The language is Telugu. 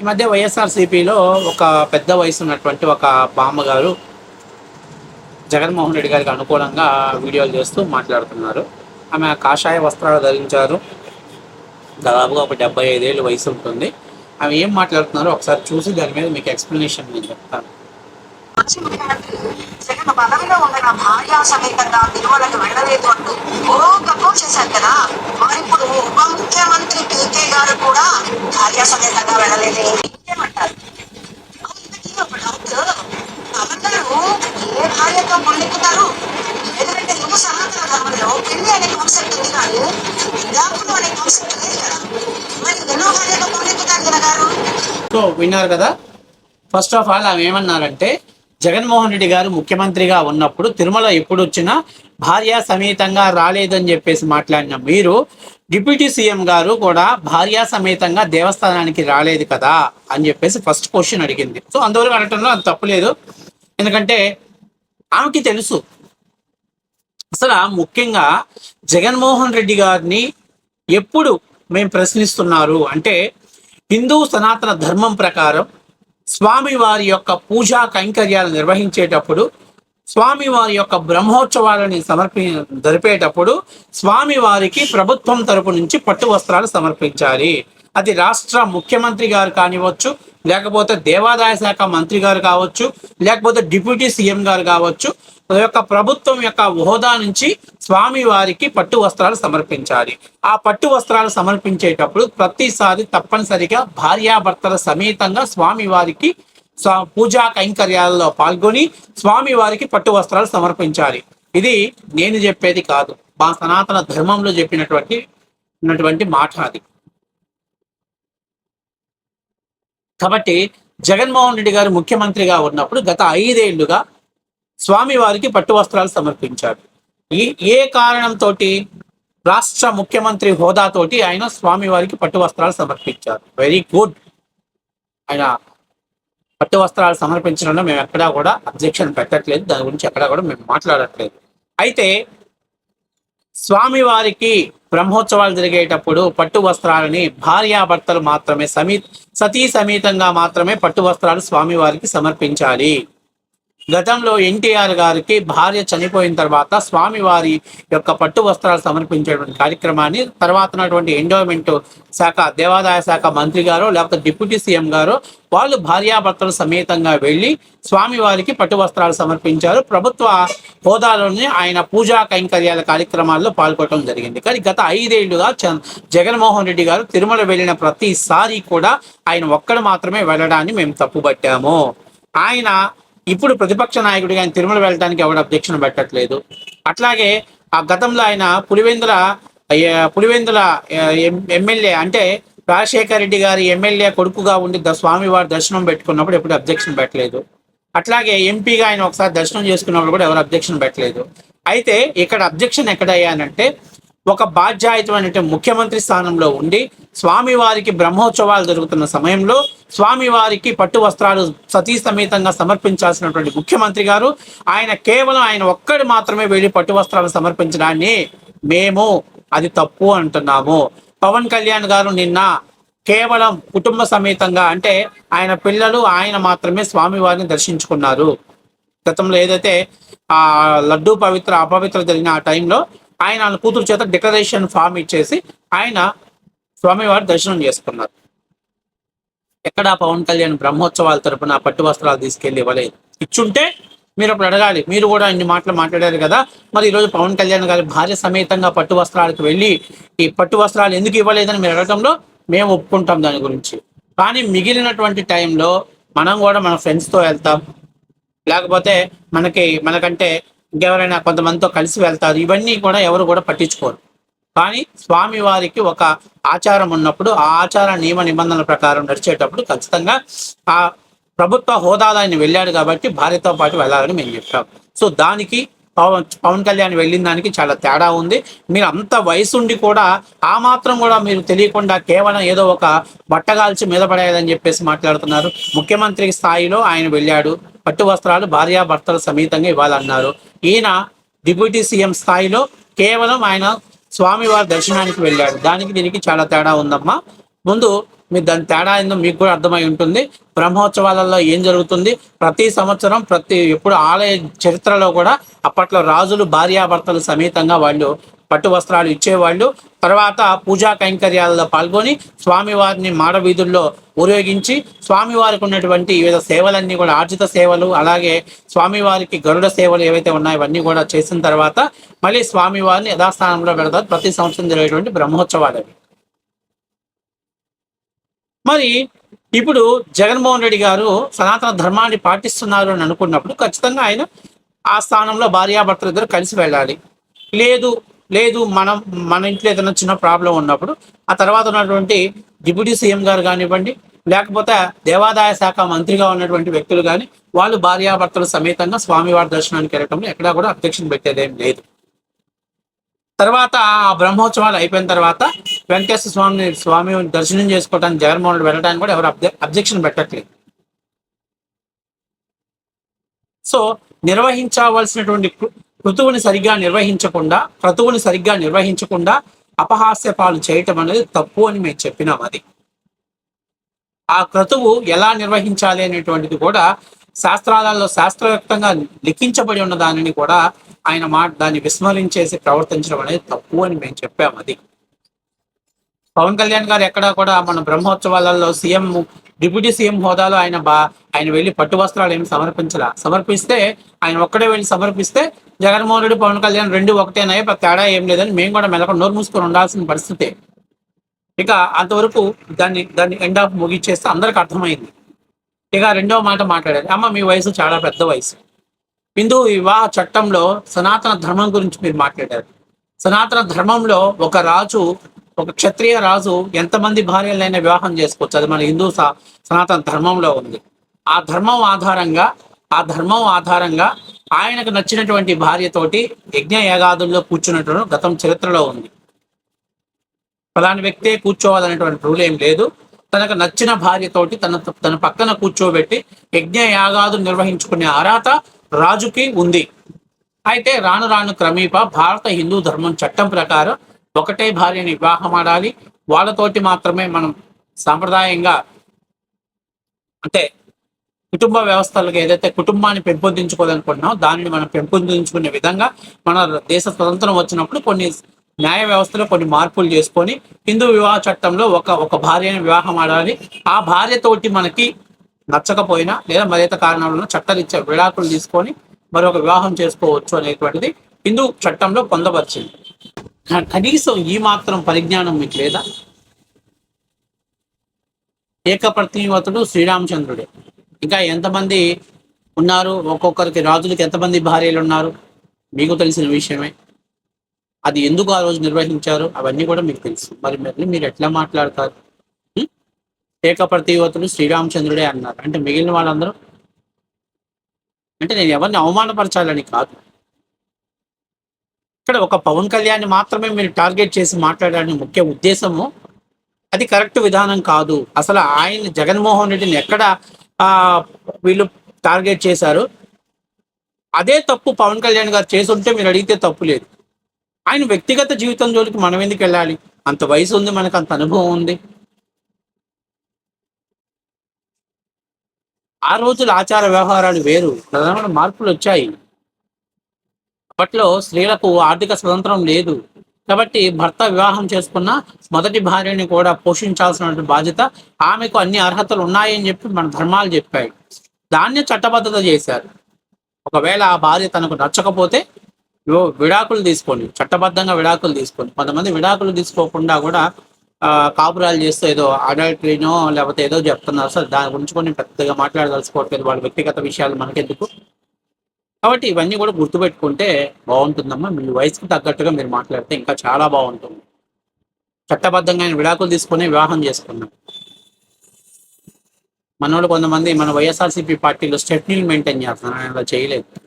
ఈ మధ్య వైఎస్ఆర్సీపీలో ఒక పెద్ద వయసు ఉన్నటువంటి ఒక బామ్మగారు జగన్మోహన్ రెడ్డి గారికి అనుకూలంగా వీడియోలు చేస్తూ మాట్లాడుతున్నారు. ఆమె కాషాయ వస్త్రాలు ధరించారు. దాదాపుగా ఒక డెబ్బై ఐదేళ్ళు వయసు ఉంటుంది. ఆమె ఏం మాట్లాడుతున్నారో? ఒకసారి చూసి దాని మీద మీకు ఎక్స్ప్లెనేషన్ నేను చెప్తాను. మాజీ ముఖ్యమంత్రి జగన్ పదవిలో ఉండగా భార్య సమేతంగా తిరుమలకు వెళ్ళలేదు అంటూ ఓ గొప్ప చేశారు కదా. మరి ఇప్పుడు ఉప ముఖ్యమంత్రి పీకే గారు కూడా భార్య సమేతంగా వెళ్ళలేదు. ఇంకేమంటారు? మరి ఒక డౌట్ పవన్ ఏ భార్యతో పొందుకున్నారు ఎందుకంటే హిందూ సనాతన ధర్మంలో పెళ్ళి అనే కాన్సెప్ట్ ఉంది కానీ విడాకులు అనే కాన్సెప్ట్ లేదు కదా. మరి ఎన్నో భార్యతో పొందుకుతారు కదా గారు సో విన్నారు కదా. ఫస్ట్ ఆఫ్ ఆల్ ఆమె ఏమన్నారంటే జగన్మోహన్ రెడ్డి గారు ముఖ్యమంత్రిగా ఉన్నప్పుడు తిరుమల ఎప్పుడు వచ్చినా భార్య సమేతంగా రాలేదని చెప్పేసి మాట్లాడిన మీరు డిప్యూటీ సీఎం గారు కూడా భార్య సమేతంగా దేవస్థానానికి రాలేదు కదా అని చెప్పేసి ఫస్ట్ క్వశ్చన్ అడిగింది. సో అందువల్ల అడగటంలో అది తప్పులేదు. ఎందుకంటే ఆమెకి తెలుసు. అసలు ముఖ్యంగా జగన్మోహన్ రెడ్డి గారిని ఎప్పుడు మేము ప్రశ్నిస్తున్నారు అంటే హిందూ సనాతన ధర్మం ప్రకారం స్వామి వారి యొక్క పూజా కైంకర్యాలు నిర్వహించేటప్పుడు స్వామి వారి యొక్క బ్రహ్మోత్సవాలని సమర్పి జరిపేటప్పుడు స్వామి వారికి ప్రభుత్వం తరపు నుంచి పట్టు వస్త్రాలు సమర్పించాలి. అది రాష్ట్ర ముఖ్యమంత్రి గారు కానివ్వచ్చు లేకపోతే దేవాదాయ శాఖ మంత్రి గారు కావచ్చు లేకపోతే డిప్యూటీ సీఎం గారు కావచ్చు ఆ యొక్క ప్రభుత్వం యొక్క హోదా నుంచి స్వామి వారికి పట్టు వస్త్రాలు సమర్పించాలి. ఆ పట్టు వస్త్రాలు సమర్పించేటప్పుడు ప్రతిసారి తప్పనిసరిగా భార్యాభర్తల సమేతంగా స్వామి వారికి పూజా కైంకర్యాలలో పాల్గొని స్వామి వారికి పట్టు వస్త్రాలు సమర్పించాలి. ఇది నేను చెప్పేది కాదు. మా సనాతన ధర్మంలో చెప్పినటువంటి ఉన్నటువంటి మాట అది. కాబట్టి జగన్మోహన్ రెడ్డి గారు ముఖ్యమంత్రిగా ఉన్నప్పుడు గత ఐదేళ్ళుగా స్వామి వారికి పట్టు వస్త్రాలు సమర్పించారు. ఈ ఏ కారణంతో రాష్ట్ర ముఖ్యమంత్రి హోదాతోటి ఆయన స్వామివారికి పట్టు వస్త్రాలు సమర్పించారు. Very good. ఆయన పట్టు వస్త్రాలు సమర్పించడంలో మేము ఎక్కడా కూడా అబ్జెక్షన్ పెట్టట్లేదు. దాని గురించి ఎక్కడా కూడా మేము మాట్లాడట్లేదు. అయితే స్వామి వారికి బ్రహ్మోత్సవాలు జరిగేటప్పుడు పట్టు వస్త్రాలని భార్యాభర్తలు మాత్రమే సమీ సతీ సమేతంగా మాత్రమే పట్టు వస్త్రాలు స్వామి వారికి సమర్పించాలి. గతంలో ఎన్టీఆర్ గారికి భార్య చనిపోయిన తర్వాత స్వామివారి యొక్క పట్టు వస్త్రాలు సమర్పించేటువంటి కార్యక్రమాన్ని తర్వాత ఉన్నటువంటి ఎండోమెంట్ శాఖ దేవాదాయ శాఖ మంత్రి గారు లేకపోతే డిప్యూటీ సీఎం గారు వాళ్ళు భార్యాభర్తలు సమేతంగా వెళ్ళి స్వామివారికి పట్టు వస్త్రాలు సమర్పించారు. ప్రభుత్వ హోదాలోనే ఆయన పూజా కైంకర్యాల కార్యక్రమాల్లో పాల్గొనడం జరిగింది. కానీ గత ఐదేళ్ళుగా జగన్మోహన్ రెడ్డి గారు తిరుమల వెళ్ళిన ప్రతిసారి కూడా ఆయన ఒక్కడు మాత్రమే వెళ్ళడాన్ని మేము తప్పుబట్టాము. ఆయన ఇప్పుడు ప్రతిపక్ష నాయకుడిగా ఆయన తిరుమల వెళ్ళడానికి ఎవరు అబ్జెక్షన్ పెట్టట్లేదు. అట్లాగే ఆ గతంలో ఆయన పులివెందుల పులివెందుల ఎమ్మెల్యే అంటే రాజశేఖర రెడ్డి గారి ఎమ్మెల్యే కొడుకుగా ఉండి ద స్వామివారి దర్శనం పెట్టుకున్నప్పుడు ఎప్పుడు అబ్జెక్షన్ పెట్టలేదు. అట్లాగే ఎంపీగా ఆయన ఒకసారి దర్శనం చేసుకున్నప్పుడు కూడా ఎవరు అబ్జెక్షన్ పెట్టలేదు. అయితే ఇక్కడ అబ్జెక్షన్ ఎక్కడయ్యానంటే ఒక బాధ్యాయుతమైన ముఖ్యమంత్రి స్థానంలో ఉండి స్వామివారికి బ్రహ్మోత్సవాలు జరుగుతున్న సమయంలో స్వామివారికి పట్టు వస్త్రాలు సతీ సమేతంగా సమర్పించాల్సినటువంటి ముఖ్యమంత్రి గారు ఆయన కేవలం ఆయన ఒక్కడు మాత్రమే వెళ్ళి పట్టు వస్త్రాలు సమర్పించడాన్ని మేము అది తప్పు అంటున్నాము. పవన్ కళ్యాణ్ గారు నిన్న కేవలం కుటుంబ సమేతంగా అంటే ఆయన పిల్లలు ఆయన మాత్రమే స్వామివారిని దర్శించుకున్నారు. గతంలో ఏదైతే ఆ లడ్డు పవిత్ర అపవిత్ర జరిగిన ఆ టైంలో ఆయన వాళ్ళ కూతురు చేత డిక్లరేషన్ ఫామ్ ఇచ్చేసి ఆయన స్వామివారి దర్శనం చేసుకున్నారు. ఎక్కడ పవన్ కళ్యాణ్ బ్రహ్మోత్సవాల తరపున పట్టు వస్త్రాలు తీసుకెళ్ళి ఇవ్వలేదు. ఇచ్చుంటే మీరు అప్పుడు అడగాలి. మీరు కూడా ఇన్ని మాటలు మాట్లాడారు కదా. మరి ఈరోజు పవన్ కళ్యాణ్ గారి భార్య సమేతంగా పట్టు వస్త్రాలకు వెళ్ళి ఈ పట్టు వస్త్రాలు ఎందుకు ఇవ్వలేదని మీరు అడగడంలో మేము ఒప్పుకుంటాం దాని గురించి. కానీ మిగిలినటువంటి టైంలో మనం కూడా మన ఫ్రెండ్స్తో వెళ్తాం. లేకపోతే మనకి మనకంటే ఇంకెవరైనా కొంతమందితో కలిసి వెళ్తారు. ఇవన్నీ కూడా ఎవరు కూడా పట్టించుకోరు. కానీ స్వామి వారికి ఒక ఆచారం ఉన్నప్పుడు ఆ ఆచార నియమ నిబంధనల ప్రకారం నడిచేటప్పుడు ఖచ్చితంగా ఆ ప్రభుత్వ హోదాలో ఆయన వెళ్ళాడు కాబట్టి భార్యతో పాటు వెళ్ళాలని మేము చెప్పాం. సో దానికి పవన్ పవన్ కళ్యాణ్ వెళ్ళిన దానికి చాలా తేడా ఉంది. మీరు అంత వయసుండి కూడా ఆ మాత్రం కూడా మీరు తెలియకుండా కేవలం ఏదో ఒక బట్టగాల్చి మీద పడేదని చెప్పేసి మాట్లాడుతున్నారు. ముఖ్యమంత్రి స్థాయిలో ఆయన వెళ్ళాడు. పట్టు వస్త్రాలు భార్యాభర్తల సమేతంగా ఇవ్వాలన్నారు. ఈయన డిప్యూటీ సీఎం స్థాయిలో కేవలం ఆయన స్వామివారి దర్శనానికి వెళ్ళాడు. దానికి దీనికి చాలా తేడా ఉందమ్మా. ముందు మీరు దాని తేడా ఏందో మీకు కూడా అర్థమై ఉంటుంది. బ్రహ్మోత్సవాలలో ఏం జరుగుతుంది? ప్రతి సంవత్సరం ప్రతి ఎప్పుడు ఆలయ చరిత్రలో కూడా అప్పట్లో రాజులు భార్యాభర్తలు సమేతంగా వాళ్ళు పట్టు వస్త్రాలు ఇచ్చేవాళ్ళు. తర్వాత పూజా కైంకర్యాలలో పాల్గొని స్వామివారిని మాడవీధుల్లో ఉపయోగించి స్వామివారికి ఉన్నటువంటి వివిధ సేవలన్నీ కూడా ఆర్జిత సేవలు అలాగే స్వామివారికి గరుడ సేవలు ఏవైతే ఉన్నాయో అవన్నీ కూడా చేసిన తర్వాత మళ్ళీ స్వామివారిని యథాస్థానంలో పెడతారు. ప్రతి సంవత్సరం జరిగేటువంటి బ్రహ్మోత్సవాలు అవి. మరి ఇప్పుడు జగన్మోహన్ రెడ్డి గారు సనాతన ధర్మాన్ని పాటిస్తున్నారు అని అనుకున్నప్పుడు ఖచ్చితంగా ఆయన ఆ స్థానంలో భార్యాభర్తలు ఇద్దరు కలిసి వెళ్ళాలి. లేదు లేదు మనం మన ఇంట్లో ఏదైనా చిన్న ప్రాబ్లం ఉన్నప్పుడు ఆ తర్వాత ఉన్నటువంటి డిప్యూటీ సీఎం గారు కానివ్వండి లేకపోతే దేవాదాయ శాఖ మంత్రిగా ఉన్నటువంటి వ్యక్తులు కానీ వాళ్ళు భార్యాభర్తలు సమేతంగా స్వామివారి దర్శనానికి వెళ్ళటంలో ఎక్కడా కూడా అబ్జెక్షన్ పెట్టేదేం లేదు. తర్వాత ఆ బ్రహ్మోత్సవాలు అయిపోయిన తర్వాత వెంకటేశ్వర స్వామిని స్వామి దర్శనం చేసుకోవడానికి జగన్మోహన్ రెడ్డి వెళ్ళడానికి కూడా ఎవరు అబ్జెక్షన్ పెట్టట్లేదు. సో నిర్వహించవలసినటువంటి ఋతువుని సరిగ్గా నిర్వహించకుండా క్రతువుని సరిగ్గా నిర్వహించకుండా అపహాస్య పాలు చేయటం అనేది తప్పు అని మేము చెప్పినాం అది. ఆ క్రతువు ఎలా నిర్వహించాలి అనేటువంటిది కూడా శాస్త్రాలలో శాస్త్రయుక్తంగా లిఖించబడి ఉన్న దానిని కూడా ఆయన మాట దాన్ని విస్మరించేసి ప్రవర్తించడం అనేది తప్పు అని మేము చెప్పాము అది. పవన్ కళ్యాణ్ గారు ఎక్కడా కూడా మన బ్రహ్మోత్సవాలలో సీఎం డిప్యూటీ సీఎం హోదాలో ఆయన బా ఆయన వెళ్ళి పట్టు వస్త్రాలు ఏమి సమర్పించాల? సమర్పిస్తే ఆయన ఒక్కడే వెళ్ళి సమర్పిస్తే జగన్మోహన్ రెడ్డి పవన్ కళ్యాణ్ రెండు ఒకటేనాయి తేడా ఏం లేదని మేము కూడా మెలక నోరు మూసుకొని ఉండాల్సిన పరిస్థితే. ఇక అంతవరకు దాన్ని దాన్ని ఎండ్ ఆఫ్ ముగిచ్చేస్తే అందరికి అర్థమైంది. ఇక రెండవ మాట మాట్లాడారు అమ్మ మీ వయసు చాలా పెద్ద వయసు. హిందూ వివాహ చట్టంలో సనాతన ధర్మం గురించి మీరు మాట్లాడారు. సనాతన ధర్మంలో ఒక రాజు ఒక క్షత్రియ రాజు ఎంతమంది భార్యలైనా వివాహం చేసుకోవచ్చు. అది మన హిందూ స- సనాతన ధర్మంలో ఉంది. ఆ ధర్మం ఆధారంగా ఆ ధర్మం ఆధారంగా ఆయనకు నచ్చినటువంటి భార్యతోటి యజ్ఞ యాగాదుల్లో కూర్చున్నటువంటి గతం చరిత్రలో ఉంది. ఫలాని వ్యక్తే కూర్చోవాలనేటువంటి రూల్ ఏం లేదు. తనకు నచ్చిన భార్యతోటి తన తన పక్కన కూర్చోబెట్టి యజ్ఞ యాగాదులు నిర్వహించుకునే అర్హత రాజుకి ఉంది. అయితే రాను రాను క్రమీప భారత హిందూ ధర్మం చట్టం ప్రకారం ఒకటే భార్యని వివాహం ఆడాలి. వాళ్ళతోటి మాత్రమే మనం సాంప్రదాయంగా అంటే కుటుంబ వ్యవస్థలకు ఏదైతే కుటుంబాన్ని పెంపొందించుకోవాలనుకుంటున్నామో దానిని మనం పెంపొందించుకునే విధంగా మన దేశ స్వతంత్రం వచ్చినప్పుడు కొన్ని న్యాయ వ్యవస్థలో కొన్ని మార్పులు చేసుకొని హిందూ వివాహ చట్టంలో ఒక ఒక భార్యని వివాహం ఆడాలి. ఆ భార్యతోటి మనకి నచ్చకపోయినా లేదా మరేత కారణాలను చట్టరీత్యా విడాకులు తీసుకొని మరొక వివాహం చేసుకోవచ్చు అనేటువంటిది హిందూ చట్టంలో పొందవచ్చింది కనీసం ఈ మాత్రం పరిజ్ఞానం మీకు లేదా? ఏకప్రతివతుడు శ్రీరామచంద్రుడే. ఇంకా ఎంతమంది ఉన్నారు? ఒక్కొక్కరికి రాజులకి ఎంతమంది భార్యలు ఉన్నారు? మీకు తెలిసిన విషయమే. అది ఎందుకు ఆ రోజు నిర్వహించారు? అవన్నీ కూడా మీకు తెలుసు. మరి మరి మీరు ఎట్లా మాట్లాడతారు? ఏకప్రతివతుడు శ్రీరామచంద్రుడే అన్నారు. అంటే మిగిలిన వాళ్ళందరూ? అంటే నేను ఎవరిని అవమానపరచాలని కాదు. ఇక్కడ ఒక పవన్ కళ్యాణ్ మాత్రమే మీరు టార్గెట్ చేసి మాట్లాడడానికి ముఖ్య ఉద్దేశము. అది కరెక్ట్ విధానం కాదు. అసలు ఆయన జగన్మోహన్ రెడ్డిని ఎక్కడ వీళ్ళు టార్గెట్ చేశారు? అదే తప్పు పవన్ కళ్యాణ్ గారు చేసి ఉంటే మీరు అడిగితే తప్పు లేదు. ఆయన వ్యక్తిగత జీవితం జోలికి మనం ఎందుకు వెళ్ళాలి? అంత వయసు ఉంది మనకు అంత అనుభవం ఉంది. ఆ రోజుల ఆచార వ్యవహారాలు వేరు. ప్రధానమైన మార్పులు వచ్చాయి. అప్పట్లో స్త్రీలకు ఆర్థిక స్వతంత్రం లేదు. కాబట్టి భర్త వివాహం చేసుకున్న మొదటి భార్యని కూడా పోషించాల్సిన బాధ్యత ఆమెకు అన్ని అర్హతలు ఉన్నాయని చెప్పి మన ధర్మాలు చెప్పాయి. దాన్ని చట్టబద్ధత చేశారు. ఒకవేళ ఆ భార్య తనకు నచ్చకపోతే విడాకులు తీసుకోండి. చట్టబద్ధంగా విడాకులు తీసుకోండి. కొంతమంది విడాకులు తీసుకోకుండా కూడా కాపురాలు చేస్తూ ఏదో అడల్టరీనో లేకపోతే ఏదో చెప్తున్నారు. సార్ దాని గురించి కొన్ని పెద్దగా మాట్లాడదలుచుకోవట్లేదు. వాళ్ళ వ్యక్తిగత విషయాలు మనకెందుకు? కాబట్టి ఇవన్నీ కూడా గుర్తుపెట్టుకుంటే బాగుంటుందమ్మా. మీ వయసుకు తగ్గట్టుగా మీరు మాట్లాడితే ఇంకా చాలా బాగుంటుంది. చట్టబద్ధంగా ఆయన విడాకులు తీసుకుని వివాహం చేసుకున్నాం. మనోళ్ళు కొంతమంది మన వైఎస్ఆర్సీపీ పార్టీలో స్టెట్నీలు మెయింటైన్ చేస్తున్నారు. ఆయన అలా చేయలేదు.